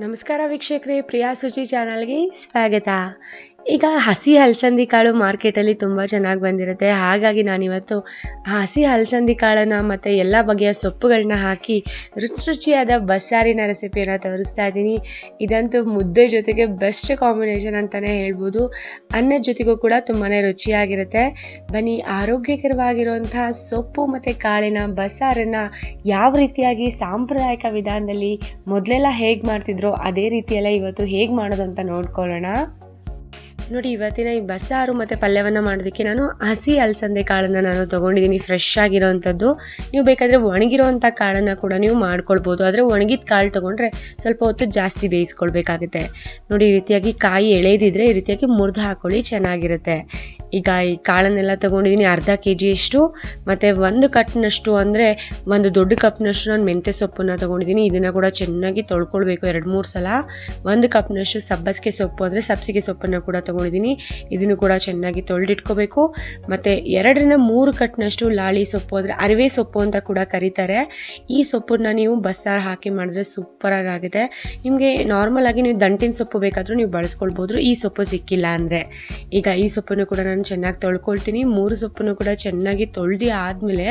ನಮಸ್ಕಾರ ವೀಕ್ಷಕರೇ ಪ್ರಿಯಾ ಸುಜಿ ಚಾನಲ್ಗೆ ಸ್ವಾಗತ. ಈಗ ಹಸಿ ಹಲಸಂದಿ ಕಾಳು ಮಾರ್ಕೆಟಲ್ಲಿ ತುಂಬ ಚೆನ್ನಾಗಿ ಬಂದಿರುತ್ತೆ. ಹಾಗಾಗಿ ನಾನಿವತ್ತು ಹಸಿ ಹಲಸಂದಿ ಕಾಳನ್ನು ಮತ್ತು ಎಲ್ಲ ಬಗೆಯ ಸೊಪ್ಪುಗಳನ್ನ ಹಾಕಿ ರುಚಿ ರುಚಿಯಾದ ಬಸ್ಸಾರಿನ ರೆಸಿಪಿಯನ್ನು ತೋರಿಸ್ತಾ ಇದ್ದೀನಿ. ಇದಂತೂ ಮುದ್ದೆ ಜೊತೆಗೆ ಬೆಸ್ಟ್ ಕಾಂಬಿನೇಷನ್ ಅಂತಲೇ ಹೇಳ್ಬೋದು. ಅನ್ನದ ಜೊತೆಗೂ ಕೂಡ ತುಂಬಾ ರುಚಿಯಾಗಿರುತ್ತೆ. ಬನ್ನಿ ಆರೋಗ್ಯಕರವಾಗಿರುವಂಥ ಸೊಪ್ಪು ಮತ್ತು ಕಾಳಿನ ಬಸ್ಸಾರನ್ನು ಯಾವ ರೀತಿಯಾಗಿ ಸಾಂಪ್ರದಾಯಿಕ ವಿಧಾನದಲ್ಲಿ ಮೊದಲೆಲ್ಲ ಹೇಗೆ ಮಾಡ್ತಿದ್ರೋ ಅದೇ ರೀತಿಯೆಲ್ಲ ಇವತ್ತು ಹೇಗೆ ಮಾಡೋದು ಅಂತ ನೋಡ್ಕೊಳ್ಳೋಣ. ನೋಡಿ, ಇವತ್ತಿನ ಈ ಬಸ್ಸಾರು ಮತ್ತು ಪಲ್ಯವನ್ನು ಮಾಡೋದಕ್ಕೆ ನಾನು ಹಸಿ ಅಲಸಂದೆ ಕಾಳನ್ನು ನಾನು ತೊಗೊಂಡಿದ್ದೀನಿ. ಫ್ರೆಶ್ ಆಗಿರೋವಂಥದ್ದು ನೀವು ಬೇಕಾದರೆ ಒಣಗಿರೋವಂಥ ಕಾಳನ್ನು ಕೂಡ ನೀವು ಮಾಡ್ಕೊಳ್ಬೋದು. ಆದರೆ ಒಣಗಿದ ಕಾಳು ತೊಗೊಂಡ್ರೆ ಸ್ವಲ್ಪ ಹೊತ್ತು ಜಾಸ್ತಿ ಬೇಯಿಸ್ಕೊಳ್ಬೇಕಾಗುತ್ತೆ. ನೋಡಿ, ಈ ರೀತಿಯಾಗಿ ಕಾಯಿ ಎಳೆದಿದ್ರೆ ಈ ರೀತಿಯಾಗಿ ಮುರಿದು ಹಾಕೊಳ್ಳಿ, ಚೆನ್ನಾಗಿರುತ್ತೆ. ಈಗ ಈ ಕಾಳನ್ನೆಲ್ಲ ತೊಗೊಂಡಿದ್ದೀನಿ ಅರ್ಧ ಕೆ ಜಿಯಷ್ಟು ಮತ್ತು ಒಂದು ಕಟ್ನಷ್ಟು ಅಂದರೆ ಒಂದು ದೊಡ್ಡ ಕಪ್ನಷ್ಟು ನಾನು ಮೆಂತ್ಯ ಸೊಪ್ಪನ್ನು ತೊಗೊಂಡಿದ್ದೀನಿ ಇದನ್ನು ಕೂಡ ಚೆನ್ನಾಗಿ ತೊಳ್ಕೊಳ್ಬೇಕು ಎರಡು ಮೂರು ಸಲ. ಒಂದು ಕಪ್ನಷ್ಟು ಸಬ್ಬಸಿಗೆ ಸೊಪ್ಪು ಅಂದರೆ ಸಬ್ಸಿಗೆ ಸೊಪ್ಪನ್ನು ಕೂಡ ತೊಗೊಂಡಿದ್ದೀನಿ ಇದನ್ನು ಕೂಡ ಚೆನ್ನಾಗಿ ತೊಳೆದಿಟ್ಕೋಬೇಕು. ಮತ್ತು ಎರಡರಿಂದ ಮೂರು ಕಟ್ನಷ್ಟು ಲಾಳಿ ಸೊಪ್ಪು ಅಂದರೆ ಅರಿವೆ ಸೊಪ್ಪು ಅಂತ ಕೂಡ ಕರೀತಾರೆ. ಈ ಸೊಪ್ಪನ್ನ ನೀವು ಬಸ್ಸಾರು ಹಾಕಿ ಮಾಡಿದ್ರೆ ಸೂಪರಾಗಿ ಆಗಿದೆ ನಿಮಗೆ ನಾರ್ಮಲ್ ಆಗಿ ನೀವು ದಂಟಿನ ಸೊಪ್ಪು ಬೇಕಾದರೂ ನೀವು ಬಳಸ್ಕೊಳ್ಬೋದು. ಈ ಸೊಪ್ಪು ಸಿಕ್ಕಿಲ್ಲ ಅಂದರೆ. ಈಗ ಈ ಸೊಪ್ಪನ್ನು ಕೂಡ ನಾನು ಚೆನ್ನಾಗಿ ತೊಳ್ಕೊಳ್ತೀನಿ. ಮೂರು ಸೊಪ್ಪನ್ನು ಕೂಡ ಚೆನ್ನಾಗಿ ತೊಳ್ದು ಆದಮೇಲೆ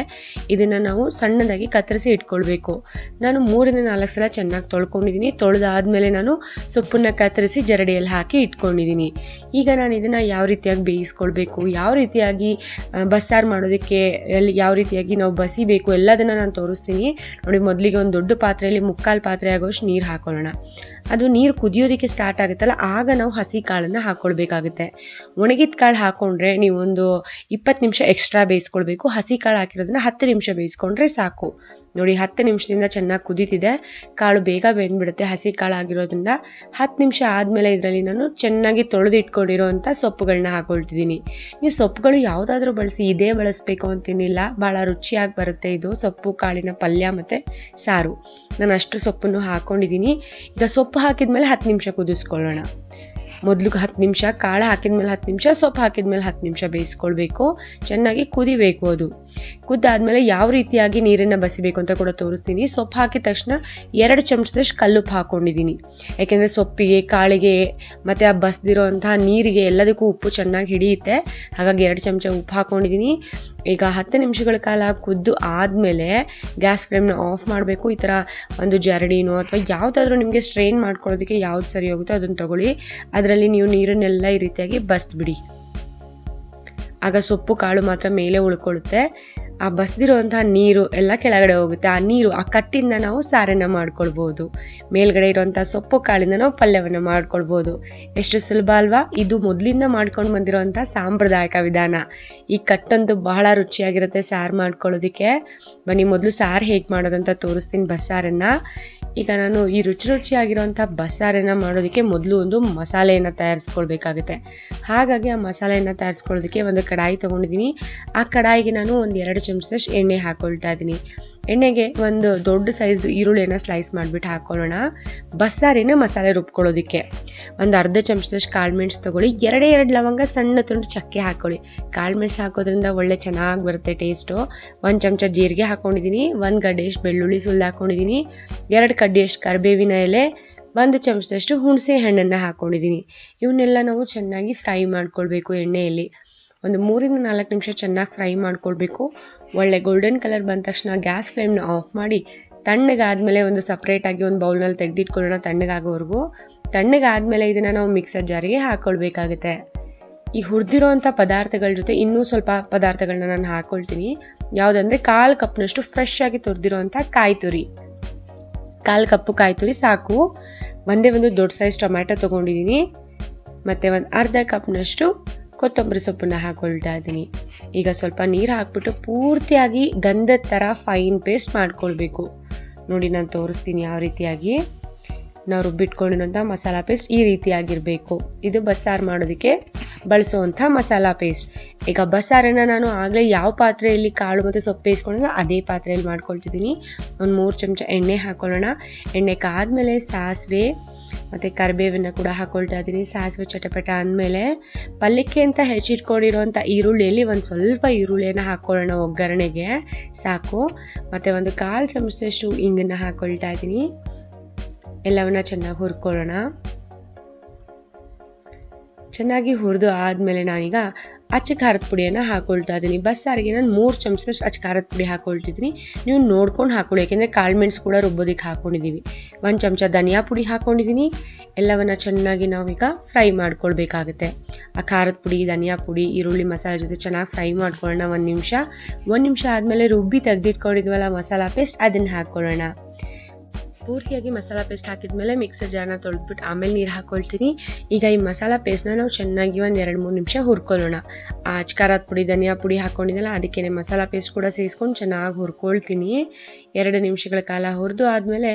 ಇದನ್ನು ನಾವು ಸಣ್ಣದಾಗಿ ಕತ್ತರಿಸಿ ಇಟ್ಕೊಳ್ಬೇಕು. ನಾನು ಮೂರಿಂದ ನಾಲ್ಕು ಸಲ ಚೆನ್ನಾಗಿ ತೊಳ್ಕೊಂಡಿದ್ದೀನಿ. ತೊಳೆದಾದ್ಮೇಲೆ ನಾನು ಸೊಪ್ಪನ್ನು ಕತ್ತರಿಸಿ ಜರಡಿಯಲ್ಲಿ ಹಾಕಿ ಇಟ್ಕೊಂಡಿದ್ದೀನಿ. ಈಗ ನಾನು ಇದನ್ನು ಯಾವ ರೀತಿಯಾಗಿ ಬೇಯಿಸ್ಕೊಳ್ಬೇಕು? ಯಾವ ರೀತಿಯಾಗಿ ಬಸ್ಸಾರು ಮಾಡೋದಕ್ಕೆ ಎಲ್ಲಿ ಯಾವ ರೀತಿಯಾಗಿ ನಾವು ಬಸಿಬೇಕು? ಎಲ್ಲದನ್ನು ನಾನು ತೋರಿಸ್ತೀನಿ. ನೋಡಿ, ಮೊದಲಿಗೆ ಒಂದು ದೊಡ್ಡ ಪಾತ್ರೆಯಲ್ಲಿ ಮುಕ್ಕಾಲು ಪಾತ್ರೆ ಆಗೋಷ್ಟು ನೀರು ಹಾಕೊಳ್ಳೋಣ. ಅದು ನೀರು ಕುದಿಯೋದಕ್ಕೆ ಸ್ಟಾರ್ಟ್ ಆಗುತ್ತಲ್ಲ, ಆಗ ನಾವು ಹಸಿ ಕಾಳನ್ನು ಹಾಕ್ಕೊಳ್ಬೇಕಾಗುತ್ತೆ ಒಣಗಿದ ಕಾಳು ಹಾಕ್ಕೊಂಡ್ರೆ ನೀವು ಒಂದು ಇಪ್ಪತ್ತು ನಿಮಿಷ ಎಕ್ಸ್ಟ್ರಾ ಬೇಯಿಸ್ಕೊಳ್ಬೇಕು. ಹಸಿ ಕಾಳು ಹಾಕಿರೋದನ್ನ ಹತ್ತು ನಿಮಿಷ ಬೇಯಿಸ್ಕೊಂಡ್ರೆ ಸಾಕು. ನೋಡಿ, ಹತ್ತು ನಿಮಿಷದಿಂದ ಚೆನ್ನಾಗಿ ಕುದೀತಿದೆ. ಕಾಳು ಬೇಗ ಬೆಂದ್ಬಿಡುತ್ತೆ. ಹಸಿ ಕಾಳು ಆಗಿರೋದ್ರಿಂದ ಹತ್ತು ನಿಮಿಷ ಆದಮೇಲೆ ಇದರಲ್ಲಿ ನಾನು ಚೆನ್ನಾಗಿ ತೊಳೆದು ಸೊಪ್ಪುಗಳನ್ನ ಹಾಕೊಳ್ತಿದ್ದೀನಿ. ನೀವು ಸೊಪ್ಪುಗಳು ಯಾವುದಾದ್ರೂ ಬಳಸಿ ಇದೇ ಬಳಸಬೇಕು ಅಂತೇನಿಲ್ಲ. ಭಾಳ ರುಚಿಯಾಗಿ ಬರುತ್ತೆ ಇದು. ಸೊಪ್ಪು, ಕಾಳಿನ ಪಲ್ಯ ಮತ್ತು ಸಾರು. ನಾನು ಅಷ್ಟು ಸೊಪ್ಪನ್ನು ಹಾಕ್ಕೊಂಡಿದ್ದೀನಿ ಈಗ ಸೊಪ್ಪು ಹಾಕಿದ ಮೇಲೆ ಹತ್ತು ನಿಮಿಷ ಕುದಿಸ್ಕೊಳ್ಳೋಣ. ಮೊದಲು ಹತ್ತು ನಿಮಿಷ, ಕಾಳು ಹಾಕಿದ್ಮೇಲೆ ಹತ್ತು ನಿಮಿಷ, ಸೊಪ್ಪು ಹಾಕಿದ್ಮೇಲೆ ಹತ್ತು ನಿಮಿಷ ಬೇಯಿಸ್ಕೊಳ್ಬೇಕು. ಚೆನ್ನಾಗಿ ಕುದಿಬೇಕು ಅದು. ಕುದ್ದಾದ್ಮೇಲೆ ಯಾವ ರೀತಿಯಾಗಿ ನೀರನ್ನು ಬಸಿಬೇಕು ಅಂತ ಕೂಡ ತೋರಿಸ್ತೀನಿ. ಸೊಪ್ಪು ಹಾಕಿದ ತಕ್ಷಣ ಎರಡು ಚಮಚದಷ್ಟು ಕಲ್ಲುಪ್ಪು ಹಾಕ್ಕೊಂಡಿದ್ದೀನಿ ಯಾಕೆಂದರೆ ಸೊಪ್ಪಿಗೆ, ಕಾಳಿಗೆ, ಮತ್ತು ಆ ಬಸ್ದಿರೋ ನೀರಿಗೆ ಎಲ್ಲದಕ್ಕೂ ಉಪ್ಪು ಚೆನ್ನಾಗಿ ಹಿಡಿಯುತ್ತೆ. ಹಾಗಾಗಿ ಎರಡು ಚಮಚ ಉಪ್ಪು ಹಾಕ್ಕೊಂಡಿದ್ದೀನಿ ಈಗ ಹತ್ತು ನಿಮಿಷಗಳ ಕಾಲ ಕುದ್ದು ಆದಮೇಲೆ ಗ್ಯಾಸ್ ಫ್ಲೇಮ್ನ ಆಫ್ ಮಾಡಬೇಕು. ಈ ಥರ ಒಂದು ಜರಡಿನೋ ಅಥವಾ ಯಾವುದಾದ್ರೂ ನಿಮಗೆ ಸ್ಟ್ರೈನ್ ಮಾಡ್ಕೊಳ್ಳೋದಕ್ಕೆ ಯಾವ್ದು ಸರಿ ಹೋಗುತ್ತೋ ಅದನ್ನು ತಗೊಳ್ಳಿ. ಅದರಲ್ಲಿ ನೀವು ನೀರನ್ನೆಲ್ಲ ಈ ರೀತಿಯಾಗಿ ಬಸ್ಬಿಡಿ ಆಗ ಸೊಪ್ಪು ಕಾಳು ಮಾತ್ರ ಮೇಲೆ ಉಳ್ಕೊಳ್ಳುತ್ತೆ. ಆ ಬಸ್ದಿರುವಂತಹ ನೀರು ಎಲ್ಲ ಕೆಳಗಡೆ ಹೋಗುತ್ತೆ. ಆ ನೀರು ಆ ಕಟ್ಟಿಂದ ನಾವು ಸಾರನ್ನು ಮಾಡ್ಕೊಳ್ಬೋದು. ಮೇಲ್ಗಡೆ ಇರುವಂಥ ಸೊಪ್ಪು ಕಾಳಿಂದ ನಾವು ಪಲ್ಯವನ್ನು ಮಾಡ್ಕೊಳ್ಬೋದು. ಎಷ್ಟು ಸುಲಭ ಅಲ್ವಾ? ಇದು ಮೊದಲಿಂದ ಮಾಡ್ಕೊಂಡು ಬಂದಿರುವಂಥ ಸಾಂಪ್ರದಾಯಿಕ ವಿಧಾನ. ಈ ಕಟ್ಟಂತೂ ಬಹಳ ರುಚಿಯಾಗಿರುತ್ತೆ ಸಾರು ಮಾಡ್ಕೊಳ್ಳೋದಕ್ಕೆ. ಬನ್ನಿ, ಮೊದಲು ಸಾರು ಹೇಗೆ ಮಾಡೋದಂತ ತೋರಿಸ್ತೀನಿ ಬಸ್ಸಾರನ್ನು. ಈಗ ನಾನು ಈ ರುಚಿ ರುಚಿಯಾಗಿರುವಂಥ ಬಸ್ಸಾರನ್ನು ಮಾಡೋದಕ್ಕೆ ಮೊದಲು ಒಂದು ಮಸಾಲೆಯನ್ನು ತಯಾರಿಸ್ಕೊಳ್ಬೇಕಾಗುತ್ತೆ. ಹಾಗಾಗಿ ಆ ಮಸಾಲೆಯನ್ನು ತಯಾರಿಸ್ಕೊಳ್ಳೋದಕ್ಕೆ ಒಂದು ಕಡಾಯಿ ತೊಗೊಂಡಿದ್ದೀನಿ. ಆ ಕಡಾಯಿಗೆ ನಾನು ಒಂದು ಎರಡು ಚಮಚದಷ್ಟು ಎಣ್ಣೆ ಹಾಕ್ಕೊಳ್ತಾ ಇದ್ದೀನಿ. ಎಣ್ಣೆಗೆ ಒಂದು ದೊಡ್ಡ ಸೈಜ್ದು ಈರುಳ್ಳಿಯನ್ನು ಸ್ಲೈಸ್ ಮಾಡಿಬಿಟ್ಟು ಹಾಕೊಳ್ಳೋಣ. ಬಸ್ಸಾರಿನ ಮಸಾಲೆ ರುಬ್ಕೊಳ್ಳೋದಕ್ಕೆ. ಒಂದು ಅರ್ಧ ಚಮಚದಷ್ಟು ಕಾಳುಮೆಣ್ಸು ತೊಗೊಳ್ಳಿ. ಎರಡೇ ಎರಡು ಲವಂಗ, ಸಣ್ಣ ತುಂಡು ಚಕ್ಕೆ ಹಾಕ್ಕೊಳ್ಳಿ ಕಾಳುಮೆಣ್ಸು ಹಾಕೋದ್ರಿಂದ ಒಳ್ಳೆ ಚೆನ್ನಾಗಿ ಬರುತ್ತೆ ಟೇಸ್ಟು ಒಂದು ಚಮಚ ಜೀರಿಗೆ ಹಾಕ್ಕೊಂಡಿದ್ದೀನಿ ಒಂದು ಗಡ್ಡೆಯಷ್ಟು ಬೆಳ್ಳುಳ್ಳಿ ಸುಲ್ದು ಹಾಕ್ಕೊಂಡಿದ್ದೀನಿ ಎರಡು ಕಡ್ಡಿಯಷ್ಟು ಕರಿಬೇವಿನ ಎಲೆ. ಒಂದು ಚಮಚದಷ್ಟು ಹುಣಸೆ ಹಣ್ಣನ್ನು ಹಾಕ್ಕೊಂಡಿದ್ದೀನಿ ಇವನ್ನೆಲ್ಲ ನಾವು ಚೆನ್ನಾಗಿ ಫ್ರೈ ಮಾಡ್ಕೊಳ್ಬೇಕು ಎಣ್ಣೆಯಲ್ಲಿ. ಒಂದು ಮೂರಿಂದ ನಾಲ್ಕು ನಿಮಿಷ ಚೆನ್ನಾಗಿ ಫ್ರೈ ಮಾಡ್ಕೊಳ್ಬೇಕು. ಒಳ್ಳೆ ಗೋಲ್ಡನ್ ಕಲರ್ ಬಂದ ತಕ್ಷಣ ಗ್ಯಾಸ್ ಫ್ಲೇಮ್ನ ಆಫ್ ಮಾಡಿ ತಣ್ಣಗಾದಮೇಲೆ ಒಂದು ಸಪ್ರೇಟಾಗಿ ಒಂದು ಬೌಲ್ನಲ್ಲಿ ತೆಗೆದಿಟ್ಕೊಳ್ಳೋಣ ತಣ್ಣಗಾಗೋವರೆಗೂ. ತಣ್ಣಗಾದಮೇಲೆ ಇದನ್ನು ನಾವು ಮಿಕ್ಸರ್ ಜಾರಿಗೆ ಹಾಕ್ಕೊಳ್ಬೇಕಾಗುತ್ತೆ ಈ ಹುರಿದಿರೋವಂಥ ಪದಾರ್ಥಗಳ ಜೊತೆ ಇನ್ನೂ ಸ್ವಲ್ಪ ಪದಾರ್ಥಗಳನ್ನ ನಾನು ಹಾಕ್ಕೊಳ್ತೀನಿ ಯಾವುದಂದ್ರೆ ಕಾಲು ಕಪ್ನಷ್ಟು ಫ್ರೆಶ್ ಆಗಿ ತುರಿದಿರೋವಂಥ ಕಾಯಿ ತುರಿ ಕಾಲು ಕಪ್ಪು ಕಾಯಿ ತುರಿ ಸಾಕು. ಒಂದೇ ಒಂದು ದೊಡ್ಡ ಸೈಜ್ ಟೊಮ್ಯಾಟೊ ತೊಗೊಂಡಿದ್ದೀನಿ ಮತ್ತು ಒಂದು ಅರ್ಧ ಕಪ್ನಷ್ಟು ಕೊತ್ತಂಬರಿ ಸೊಪ್ಪನ್ನ ಹಾಕೊಳ್ತಾ ಇದ್ದೀನಿ. ಈಗ ಸ್ವಲ್ಪ ನೀರು ಹಾಕ್ಬಿಟ್ಟು ಪೂರ್ತಿಯಾಗಿ ಗಂಧದ ಥರ ಫೈನ್ ಪೇಸ್ಟ್ ಮಾಡ್ಕೊಳ್ಬೇಕು. ನೋಡಿ, ನಾನು ತೋರಿಸ್ತೀನಿ ಯಾವ ರೀತಿಯಾಗಿ. ನಾವು ರುಬ್ಬಿಟ್ಕೊಂಡಿರೋಂಥ ಮಸಾಲ ಪೇಸ್ಟ್ ಈ ರೀತಿಯಾಗಿರಬೇಕು. ಇದು ಬಸ್ಸಾರು ಮಾಡೋದಕ್ಕೆ ಬಳಸುವಂಥ ಮಸಾಲ ಪೇಸ್ಟ್ ಈಗ ಬಸ್ಸಾರನ್ನು ನಾನು ಆಗಲೇ ಯಾವ ಪಾತ್ರೆಯಲ್ಲಿ ಕಾಳು ಮತ್ತು ಸೊಪ್ಪು ಬೇಯಿಸ್ಕೊಂಡಿದ್ರೆ ಅದೇ ಪಾತ್ರೆಯಲ್ಲಿ ಮಾಡ್ಕೊಳ್ತಿದ್ದೀನಿ. ಒಂದು ಮೂರು ಚಮಚ ಎಣ್ಣೆ ಹಾಕ್ಕೊಳ್ಳೋಣ ಎಣ್ಣೆ ಕಾದ್ಮೇಲೆ ಸಾಸಿವೆ ಮತ್ತು ಕರಿಬೇವನ್ನು ಕೂಡ ಹಾಕ್ಕೊಳ್ತಾ ಇದ್ದೀನಿ. ಸಾಸಿವೆ ಚಟಪಟ ಅಂದಮೇಲೆ ಪಲ್ಯಕ್ಕೆ ಅಂತ ಹೆಚ್ಚಿಟ್ಕೊಂಡಿರುವಂಥ ಈರುಳ್ಳಿಯಲ್ಲಿ ಒಂದು ಸ್ವಲ್ಪ ಈರುಳ್ಳಿಯನ್ನು ಹಾಕ್ಕೊಳ್ಳೋಣ ಒಗ್ಗರಣೆಗೆ. ಸಾಕು. ಮತ್ತು ಒಂದು ಕಾಲು ಚಮಚದಷ್ಟು ಇಂಗನ್ನು ಹಾಕ್ಕೊಳ್ತಾ ಇದ್ದೀನಿ. ಎಲ್ಲವನ್ನ ಚೆನ್ನಾಗಿ ಹುರ್ಕೊಳ್ಳೋಣ. ಚೆನ್ನಾಗಿ ಹುರಿದು ಆದಮೇಲೆ ನಾನೀಗ ಅಚ್ಚ ಖಾರದ ಪುಡಿಯನ್ನು ಹಾಕೊಳ್ತಾ ಇದ್ದೀನಿ. ಬಸ್ಸಾರಿಗೆ ನಾನು ಮೂರು ಚಮಚದಷ್ಟು ಅಚ್ಚ ಖಾರದ ಪುಡಿ ಹಾಕೊಳ್ತಿದ್ದೀನಿ. ನೀವು ನೋಡ್ಕೊಂಡು ಹಾಕೊಳ್ಳಿ, ಯಾಕೆಂದರೆ ಕಾಳು ಮೆಣಸು ಕೂಡ ರುಬ್ಬೋದಕ್ಕೆ ಹಾಕೊಂಡಿದ್ದೀವಿ ಒಂದು ಚಮಚ ಧನಿಯಾ ಪುಡಿ ಹಾಕೊಂಡಿದ್ದೀನಿ ಎಲ್ಲವನ್ನ ಚೆನ್ನಾಗಿ ನಾವೀಗ ಫ್ರೈ ಮಾಡ್ಕೊಳ್ಬೇಕಾಗುತ್ತೆ. ಆ ಖಾರದ ಪುಡಿ, ಧನಿಯಾ ಪುಡಿ, ಈರುಳ್ಳಿ ಮಸಾಲೆ ಜೊತೆ ಚೆನ್ನಾಗಿ ಫ್ರೈ ಮಾಡ್ಕೊಳ್ಳೋಣ ಒಂದು ನಿಮಿಷ. ಒಂದು ನಿಮಿಷ ಆದಮೇಲೆ ರುಬ್ಬಿ ತೆಗೆದಿಟ್ಕೊಂಡಿದ್ವಲ್ಲ ಮಸಾಲ ಪೇಸ್ಟ್, ಅದನ್ನು ಹಾಕ್ಕೊಳ್ಳೋಣ ಪೂರ್ತಿಯಾಗಿ ಮಸಾಲ ಪೇಸ್ಟ್ ಹಾಕಿದ್ಮೇಲೆ ಮಿಕ್ಸರ್ ಜಾರ್ನ ತೊಳೆದ್ಬಿಟ್ಟು ಆಮೇಲೆ ನೀರು ಹಾಕೊಳ್ತೀನಿ. ಈಗ ಈ ಮಸಾಲ ಪೇಸ್ಟ್ನ ನಾವು ಚೆನ್ನಾಗಿ ಒಂದು ಎರಡು ಮೂರು ನಿಮಿಷ ಹುರ್ಕೊಳ್ಳೋಣ. ಅಚ್ಕಾರದ ಪುಡಿ, ಧನಿಯಾ ಪುಡಿ ಹಾಕ್ಕೊಂಡಿದ್ದಲ್ಲ ಅದಕ್ಕೇ ಮಸಾಲ ಪೇಸ್ಟ್ ಕೂಡ ಸೇರಿಸ್ಕೊಂಡು ಚೆನ್ನಾಗಿ ಹುರ್ಕೊಳ್ತೀನಿ. ಎರಡು ನಿಮಿಷಗಳ ಕಾಲ ಹುರಿದು ಆದಮೇಲೆ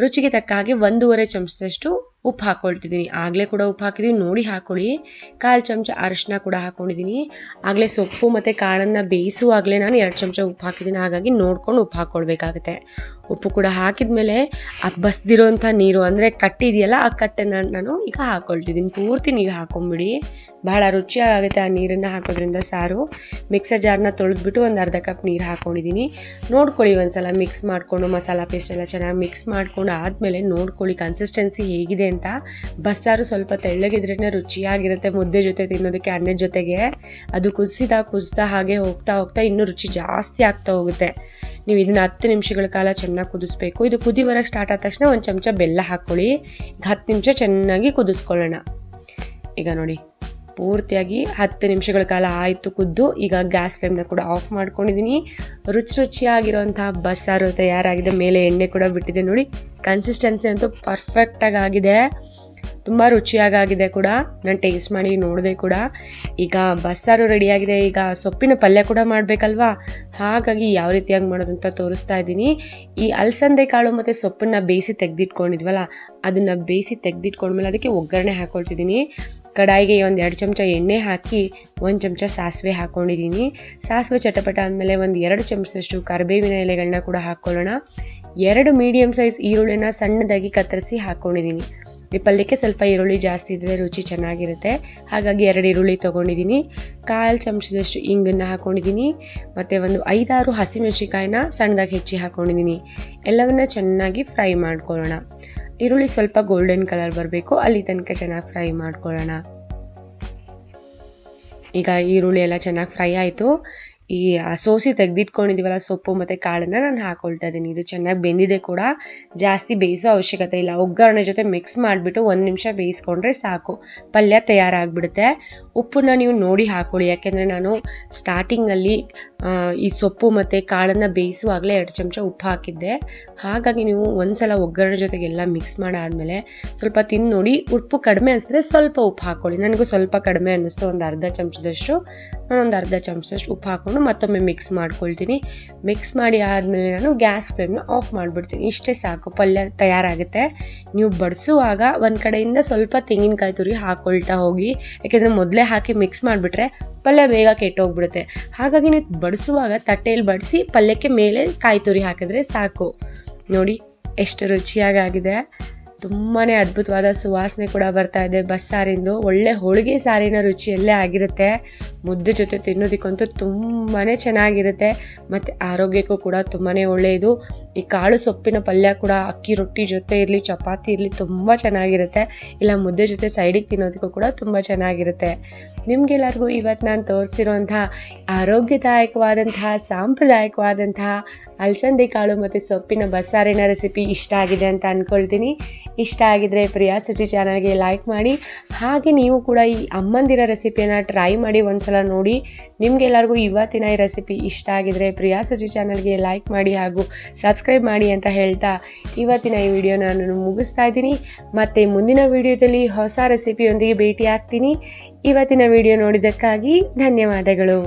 ರುಚಿಗೆ ತಕ್ಕ ಹಾಗೆ ಒಂದೂವರೆ ಚಮಚದಷ್ಟು ಉಪ್ಪು ಹಾಕ್ಕೊಳ್ತಿದ್ದೀನಿ ಆಗಲೇ ಕೂಡ ಉಪ್ಪು ಹಾಕಿದ್ದೀನಿ ನೋಡಿ ಹಾಕ್ಕೊಳ್ಳಿ ಕಾಲು ಚಮಚ ಅರಶಿನ ಕೂಡ ಹಾಕ್ಕೊಂಡಿದ್ದೀನಿ ಆಗಲೇ ಸೊಪ್ಪು ಮತ್ತು ಕಾಳನ್ನು ಬೇಯಿಸುವಾಗಲೇ ನಾನು ಎರಡು ಚಮಚ ಉಪ್ಪು ಹಾಕಿದ್ದೀನಿ ಹಾಗಾಗಿ ನೋಡ್ಕೊಂಡು ಉಪ್ಪು ಹಾಕ್ಕೊಳ್ಬೇಕಾಗುತ್ತೆ ಉಪ್ಪು ಕೂಡ ಹಾಕಿದ ಮೇಲೆ ಆ ಬಸ್ದಿರೋಂಥ ನೀರು ಅಂದರೆ ಕಟ್ಟಿದೆಯಲ್ಲ ಆ ಕಟ್ಟೆನ ನಾನು ಈಗ ಹಾಕ್ಕೊಳ್ತಿದ್ದೀನಿ ಪೂರ್ತಿ ನೀರು ಹಾಕ್ಕೊಂಬಿಡಿ ಬಹಳ ರುಚಿಯಾಗುತ್ತೆ ಆ ನೀರನ್ನು ಹಾಕೋದ್ರಿಂದ ಸಾರು. ಮಿಕ್ಸರ್ ಜಾರ್ನ ತೊಳೆದ್ಬಿಟ್ಟು ಒಂದು ಅರ್ಧ ಕಪ್ ನೀರು ಹಾಕ್ಕೊಂಡಿದ್ದೀನಿ ನೋಡ್ಕೊಳ್ಳಿ ಒಂದ್ಸಲ ಮಿಕ್ಸ್ ಮಾಡಿಕೊಂಡು ಮಸಾಲ ಪೇಸ್ಟ್ ಎಲ್ಲ ಚೆನ್ನಾಗಿ ಮಿಕ್ಸ್ ಮಾಡ್ಕೊಂಡು ಆದಮೇಲೆ ನೋಡ್ಕೊಳ್ಳಿ ಕನ್ಸಿಸ್ಟೆನ್ಸಿ ಹೇಗಿದೆ ಅಂತ. ಬಸ್ಸಾರು ಸ್ವಲ್ಪ ತೆಳ್ಳಗಿದ್ರೇ ರುಚಿಯಾಗಿರುತ್ತೆ ಮುದ್ದೆ ಜೊತೆ ತಿನ್ನೋದಕ್ಕೆ ಅನ್ನದ ಜೊತೆಗೆ. ಅದು ಕುದಿಸಿದ ಕುದಿಸ್ತಾ ಹಾಗೆ ಹೋಗ್ತಾ ಹೋಗ್ತಾ ಇನ್ನೂ ರುಚಿ ಜಾಸ್ತಿ ಆಗ್ತಾ ಹೋಗುತ್ತೆ. ನೀವು ಇದನ್ನ ಹತ್ತು ನಿಮಿಷಗಳ ಕಾಲ ಚೆನ್ನಾಗಿ ಕುದಿಸ್ಬೇಕು. ಇದು ಕುದಿ ಬರೋಕ್ಕೆ ಸ್ಟಾರ್ಟ್ ಆದ ತಕ್ಷಣ ಒಂದು ಚಮಚ ಬೆಲ್ಲ ಹಾಕ್ಕೊಳ್ಳಿ. ಈಗ ಹತ್ತು ನಿಮಿಷ ಚೆನ್ನಾಗಿ ಕುದಿಸ್ಕೊಳ್ಳೋಣ. ಈಗ ನೋಡಿ. ಪೂರ್ತಿಯಾಗಿ ಹತ್ತು ನಿಮಿಷಗಳ ಕಾಲ ಆಯಿತು ಕುದ್ದು ಈಗ ಗ್ಯಾಸ್ ಫ್ಲೇಮ್ನ ಕೂಡ ಆಫ್ ಮಾಡ್ಕೊಂಡಿದ್ದೀನಿ ರುಚಿ ರುಚಿಯಾಗಿರುವಂತಹ ಬಸ್ಸಾರು ತಯಾರಾಗಿದೆ. ಮೇಲೆ ಎಣ್ಣೆ ಕೂಡ ಬಿಟ್ಟಿದೆ ನೋಡಿ. ಕನ್ಸಿಸ್ಟೆನ್ಸಿ ಅಂತೂ ಪರ್ಫೆಕ್ಟಾಗಿ ಆಗಿದೆ. ತುಂಬ ರುಚಿಯಾಗಿದೆ ಕೂಡ. ನಾನು ಟೇಸ್ಟ್ ಮಾಡಿ ನೋಡಿದೆ ಕೂಡ. ಈಗ ಬಸ್ಸಾರು ರೆಡಿಯಾಗಿದೆ ಈಗ ಸೊಪ್ಪಿನ ಪಲ್ಯ ಕೂಡ ಮಾಡಬೇಕಲ್ವಾ? ಹಾಗಾಗಿ ಯಾವ ರೀತಿಯಾಗಿ ಮಾಡೋದಂತ ತೋರಿಸ್ತಾ ಇದ್ದೀನಿ. ಈ ಅಲಸಂದೆ ಕಾಳು ಮತ್ತು ಸೊಪ್ಪನ್ನ ಬೇಯಿಸಿ ತೆಗೆದಿಟ್ಕೊಂಡಿದ್ವಲ್ಲ, ಅದನ್ನು ಬೇಯಿಸಿ ತೆಗೆದಿಟ್ಕೊಂಡ್ಮೇಲೆ ಅದಕ್ಕೆ ಒಗ್ಗರಣೆ ಹಾಕ್ಕೊಳ್ತಿದ್ದೀನಿ ಕಡಾಯಿಗೆ ಒಂದು ಎರಡು ಚಮಚ ಎಣ್ಣೆ ಹಾಕಿ, ಒಂದು ಚಮಚ ಸಾಸಿವೆ ಹಾಕ್ಕೊಂಡಿದ್ದೀನಿ ಸಾಸಿವೆ ಚಟಪಟ ಆದಮೇಲೆ ಒಂದು ಎರಡು ಚಮಚದಷ್ಟು ಕರಿಬೇವಿನ ಎಲೆಗಳನ್ನ ಕೂಡ ಹಾಕ್ಕೊಳ್ಳೋಣ. ಎರಡು ಮೀಡಿಯಂ ಸೈಜ್ ಈರುಳ್ಳಿನ ಸಣ್ಣದಾಗಿ ಕತ್ತರಿಸಿ ಹಾಕ್ಕೊಂಡಿದ್ದೀನಿ ಈ ಪಲ್ಯಕ್ಕೆ ಸ್ವಲ್ಪ ಈರುಳ್ಳಿ ಜಾಸ್ತಿ ಇದ್ದರೆ ರುಚಿ ಚೆನ್ನಾಗಿರುತ್ತೆ. ಹಾಗಾಗಿ ಎರಡು ಈರುಳ್ಳಿ ತೊಗೊಂಡಿದ್ದೀನಿ. ಕಾಲು ಚಮಚದಷ್ಟು ಇಂಗನ್ನು ಹಾಕ್ಕೊಂಡಿದ್ದೀನಿ ಮತ್ತು ಒಂದು ಐದಾರು ಹಸಿಮೆಣಸಿಕಾಯಿನ ಸಣ್ಣದಾಗಿ ಹೆಚ್ಚಿ ಹಾಕ್ಕೊಂಡಿದ್ದೀನಿ ಎಲ್ಲವನ್ನ ಚೆನ್ನಾಗಿ ಫ್ರೈ ಮಾಡ್ಕೊಳ್ಳೋಣ. ಈರುಳ್ಳಿ ಸ್ವಲ್ಪ ಗೋಲ್ಡನ್ ಕಲರ್ ಬರಬೇಕು. ಅಲ್ಲಿ ತನಕ ಚೆನ್ನಾಗಿ ಫ್ರೈ ಮಾಡ್ಕೊಳ್ಳೋಣ. ಈಗ ಈರುಳ್ಳಿ ಎಲ್ಲ ಚೆನ್ನಾಗಿ ಫ್ರೈ ಆಯಿತು. ಈ ಸೋಸಿ ತೆಗೆದಿಟ್ಕೊಂಡಿದ್ದೀವಲ್ಲ ಸೊಪ್ಪು ಮತ್ತು ಕಾಳನ್ನು, ನಾನು ಹಾಕ್ಕೊಳ್ತಾ ಇದ್ದೀನಿ. ಇದು ಚೆನ್ನಾಗಿ ಬೆಂದಿದೆ ಕೂಡ. ಜಾಸ್ತಿ ಬೇಯಿಸೋ ಅವಶ್ಯಕತೆ ಇಲ್ಲ. ಒಗ್ಗರಣೆ ಜೊತೆ ಮಿಕ್ಸ್ ಮಾಡಿಬಿಟ್ಟು ಒಂದು ನಿಮಿಷ ಬೇಯಿಸ್ಕೊಂಡ್ರೆ ಸಾಕು. ಪಲ್ಯ ತಯಾರಾಗಿಬಿಡುತ್ತೆ. ಉಪ್ಪನ್ನ ನೀವು ನೋಡಿ ಹಾಕೊಳ್ಳಿ. ಯಾಕೆಂದರೆ ನಾನು ಸ್ಟಾರ್ಟಿಂಗಲ್ಲಿ ಈ ಸೊಪ್ಪು ಮತ್ತು ಕಾಳನ್ನು ಬೇಯಿಸುವಾಗಲೇ ಎರಡು ಚಮಚ ಉಪ್ಪು ಹಾಕಿದ್ದೆ. ಹಾಗಾಗಿ ನೀವು ಒಂದ್ಸಲ ಒಗ್ಗರಣೆ ಜೊತೆಗೆಲ್ಲ ಮಿಕ್ಸ್ ಮಾಡಾದಮೇಲೆ ಸ್ವಲ್ಪ ತಿಂದು ನೋಡಿ. ಉಪ್ಪು ಕಡಿಮೆ ಅನಿಸಿದ್ರೆ ಸ್ವಲ್ಪ ಉಪ್ಪು ಹಾಕ್ಕೊಳ್ಳಿ ನನಗೂ ಸ್ವಲ್ಪ ಕಡಿಮೆ ಅನ್ನಿಸ್ತು ಒಂದು ಅರ್ಧ ಚಮಚದಷ್ಟು ಒಂದು ಅರ್ಧ ಚಮಚದಷ್ಟು ಉಪ್ಪು ಹಾಕ್ಕೊಂಡು ಮತ್ತೊಮ್ಮೆ ಮಿಕ್ಸ್ ಮಾಡ್ಕೊಳ್ತೀನಿ. ಮಿಕ್ಸ್ ಮಾಡಿ ಆದಮೇಲೆ ನಾನು ಗ್ಯಾಸ್ ಫ್ಲೇಮ್ನ ಆಫ್ ಮಾಡಿಬಿಡ್ತೀನಿ. ಇಷ್ಟೇ ಸಾಕು, ಪಲ್ಯ ತಯಾರಾಗುತ್ತೆ. ನೀವು ಬಡಿಸುವಾಗ ಒಂದು ಕಡೆಯಿಂದ ಸ್ವಲ್ಪ ತೆಂಗಿನಕಾಯಿ ತುರಿ ಹಾಕ್ಕೊಳ್ತಾ ಹೋಗಿ, ಯಾಕೆಂದರೆ ಮೊದಲೇ ಹಾಕಿ ಮಿಕ್ಸ್ ಮಾಡಿಬಿಟ್ರೆ ಪಲ್ಯ ಬೇಗ ಕೆಟ್ಟೋಗ್ಬಿಡುತ್ತೆ. ಹಾಗಾಗಿ ನೀವು ಬಡಿಸುವಾಗ ತಟ್ಟೆಯಲ್ಲಿ ಬಡಿಸಿ ಪಲ್ಯಕ್ಕೆ ಮೇಲೆ ಕಾಯಿ ತುರಿ ಹಾಕಿದ್ರೆ ಸಾಕು. ನೋಡಿ, ಎಷ್ಟು ರುಚಿಯಾಗಿದೆ ತುಂಬಾ ಅದ್ಭುತವಾದ ಸುವಾಸನೆ ಕೂಡ ಬರ್ತಾ ಇದೆ ಬಸ್ಸಾರಿಂದು ಒಳ್ಳೆ ಹೋಳಿಗೆ ಸಾರಿನ ರುಚಿಯಲ್ಲೇ ಆಗಿರುತ್ತೆ. ಮುದ್ದೆ ಜೊತೆ ತಿನ್ನೋದಕ್ಕಂತೂ ತುಂಬಾ ಚೆನ್ನಾಗಿರುತ್ತೆ. ಮತ್ತು ಆರೋಗ್ಯಕ್ಕೂ ಕೂಡ ತುಂಬಾ ಒಳ್ಳೆಯದು. ಈ ಕಾಳು ಸೊಪ್ಪಿನ ಪಲ್ಯ ಕೂಡ ಅಕ್ಕಿ ರೊಟ್ಟಿ ಜೊತೆ ಇರಲಿ, ಚಪಾತಿ ಇರಲಿ ತುಂಬ ಚೆನ್ನಾಗಿರುತ್ತೆ. ಇಲ್ಲ ಮುದ್ದೆ ಜೊತೆ ಸೈಡಿಗೆ ತಿನ್ನೋದಕ್ಕೂ ಕೂಡ ತುಂಬ ಚೆನ್ನಾಗಿರುತ್ತೆ. ನಿಮಗೆಲ್ಲರಿಗೂ ಇವತ್ತು ನಾನು ತೋರಿಸಿರುವಂತಹ ಆರೋಗ್ಯದಾಯಕವಾದಂತಹ ಸಾಂಪ್ರದಾಯಿಕವಾದಂತಹ ಅಲಸಂದೆ ಕಾಳು ಮತ್ತು ಸೊಪ್ಪಿನ ಬಸ್ಸಾರಿನ ರೆಸಿಪಿ ಇಷ್ಟ ಆಗಿದೆ ಅಂತ ಅಂದ್ಕೊಳ್ತೀನಿ ಇಷ್ಟ ಆಗಿದ್ರೆ ಪ್ರಿಯಾ ಸಚಿ ಚಾನಲ್ಗೆ ಲೈಕ್ ಮಾಡಿ. ಹಾಗೆ ನೀವು ಕೂಡ ಈ ಅಮ್ಮಂದಿರ ರೆಸಿಪಿಯನ್ನು ಟ್ರೈ ಮಾಡಿ ಒಂದ್ಸಲ ನೋಡಿ. ನಿಮಗೆಲ್ಲರಿಗೂ ಇವತ್ತಿನ ಈ ರೆಸಿಪಿ ಇಷ್ಟ ಆಗಿದ್ರೆ ಪ್ರಿಯಾ ಸಚಿ ಚಾನಲ್ಗೆ ಲೈಕ್ ಮಾಡಿ ಹಾಗೂ ಸಬ್ಸ್ಕ್ರೈಬ್ ಮಾಡಿ ಅಂತ ಹೇಳ್ತಾ ಇವತ್ತಿನ ಈ ವಿಡಿಯೋ ನಾನು ಮುಗಿಸ್ತಾ ಇದ್ದೀನಿ. ಮತ್ತು ಮುಂದಿನ ವಿಡಿಯೋದಲ್ಲಿ ಹೊಸ ರೆಸಿಪಿಯೊಂದಿಗೆ ಭೇಟಿ ಆಗ್ತೀನಿ ಇವತ್ತಿನ ವಿಡಿಯೋ ನೋಡಿದ್ದಕ್ಕಾಗಿ ಧನ್ಯವಾದಗಳು.